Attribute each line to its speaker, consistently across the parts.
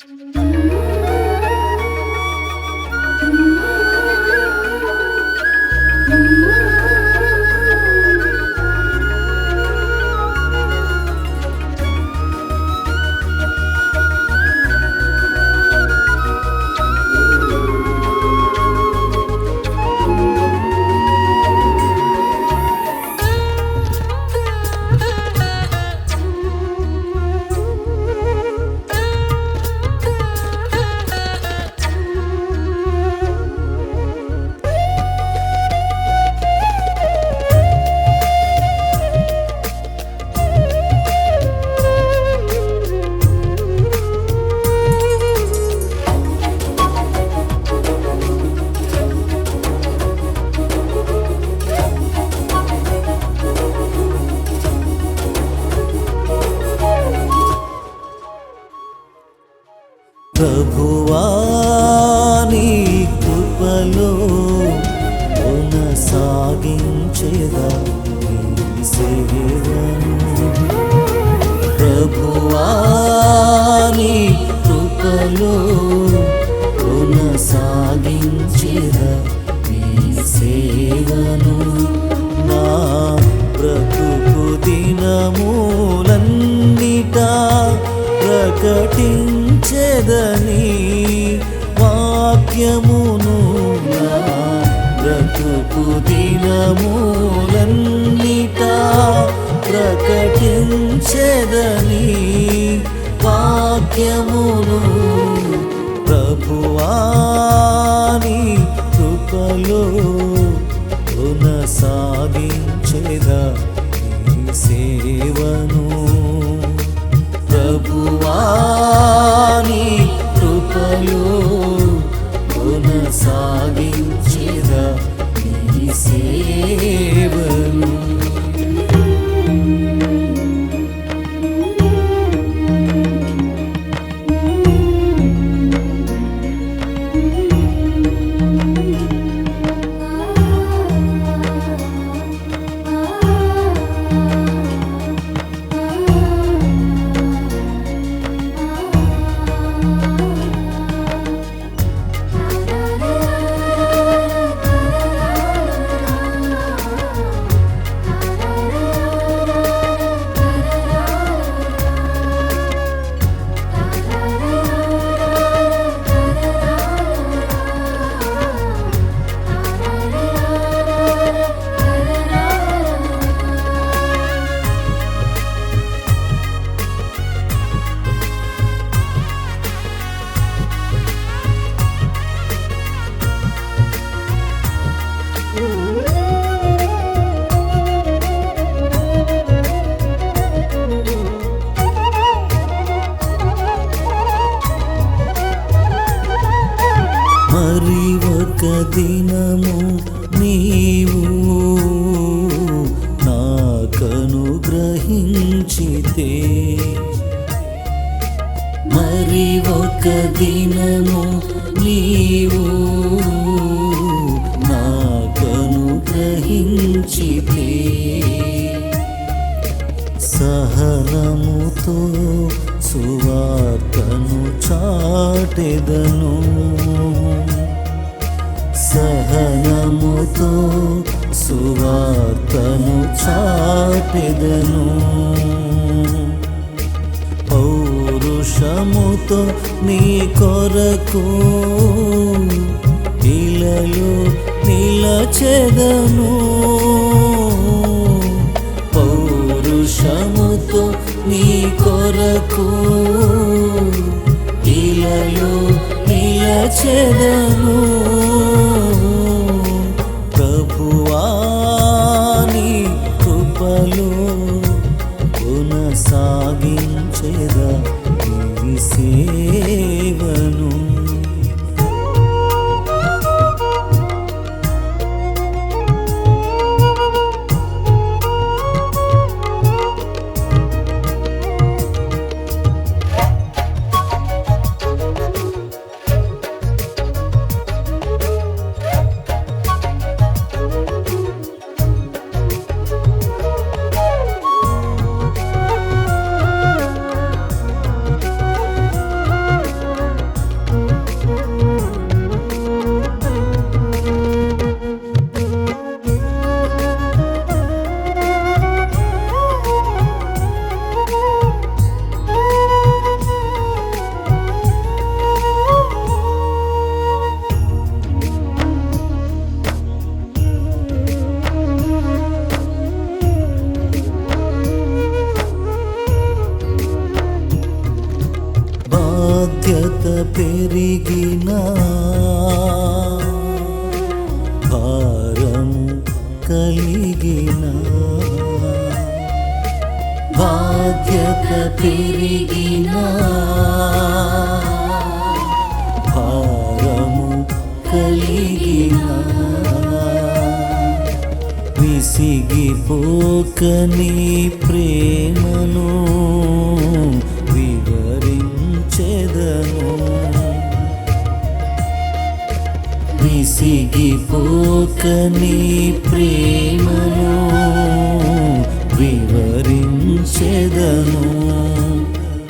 Speaker 1: Thank you. ప్రభువాని కృపలో కొనసాగించేదా నీ సేవను? ప్రభువా కృపలో కొనసాగించేదా సేవను? నిత్యమును బ్రతుకు దినమూలన్నిటా ప్రకటించెదని వాక్యమును ప్రభువాని కృపలో కొనసాగించేదా దినము నీవు నాకను గ్రహించితే మరి ఒక దినము నీవు నాకను గ్రహించితే సహనముతో సువార్తను చాటెదను. సహనముతో సువార్తను చాపెదను. పౌరుషముతో నీ కొరకు ఇలలో నిలచెదను. పౌరుషముతో నీ కొరకు ఇలలో నిలచెదను. పెరిగిన భారం కలిగిన బాధ్యత పెరిగిన భారము కలిగిన విసిగిపోకని ప్రేమను విసిగిపోకని ప్రేమను వివరించెదను.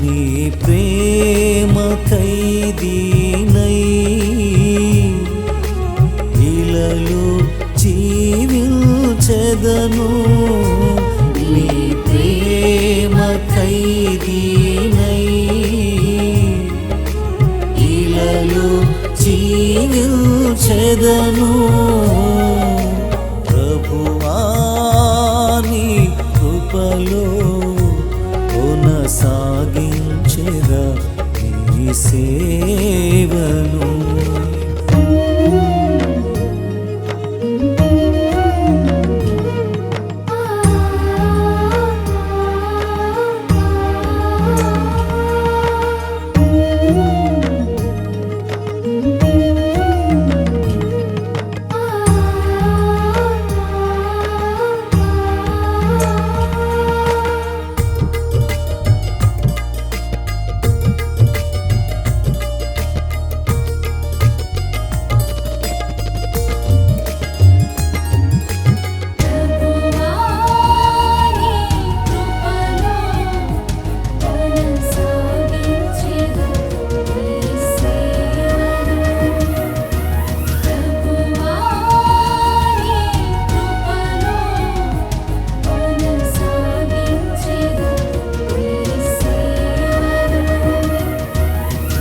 Speaker 1: నీ ప్రేమ ఖైదీనై ఇలలు జీవించెదను నీ ప్రేమ ఖైదీనై చెదను. ప్రభువాని కృపలో కొనసాగించెదా నీ సేవను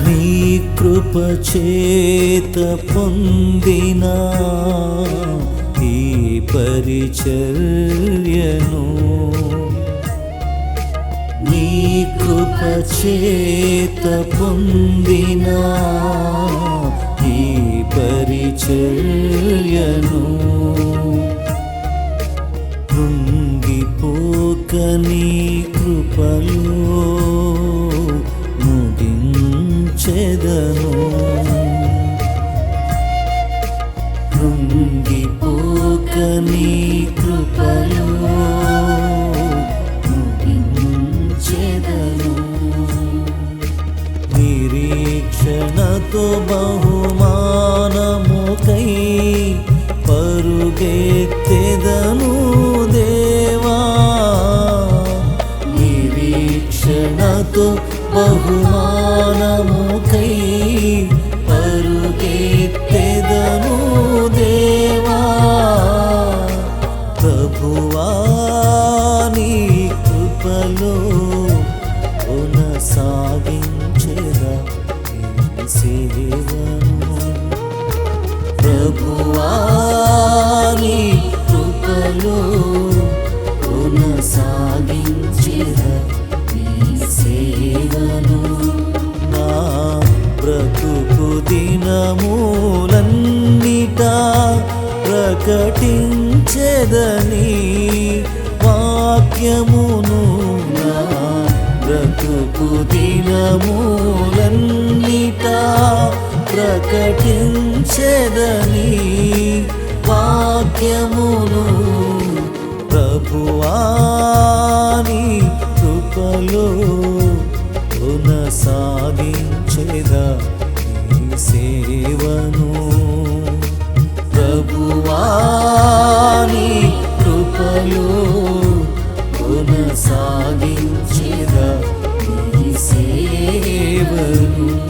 Speaker 2: నీ
Speaker 1: కృప చేత పొందిన ఈ పరిచర్యను. నీ కృప చేత పొందిన ఈ పరిచర్యను. కృంగిపోక నీ కృపలో ముగించెదను కృంగిపోక నీ కృపలో చేదను నిరీక్షణతో బహుమానముకై పరుగెత్తెదను దేవా. నిరీక్షణతో బహుమానముకై ప్రభువాని కృపలో కొనసాగించెదా సేవను. నా బ్రతుకు దినమూలన్నిట ప్రకటించెదని వాక్యమును. నా బ్రతుకు దినమూలన్నిట ప్రకటించెదని వాక్యమును ప్రభువాని కృపలో కొనసాగించేదా సేవను. ప్రభువాని కృపలో కొనసాగించేదా సేవను.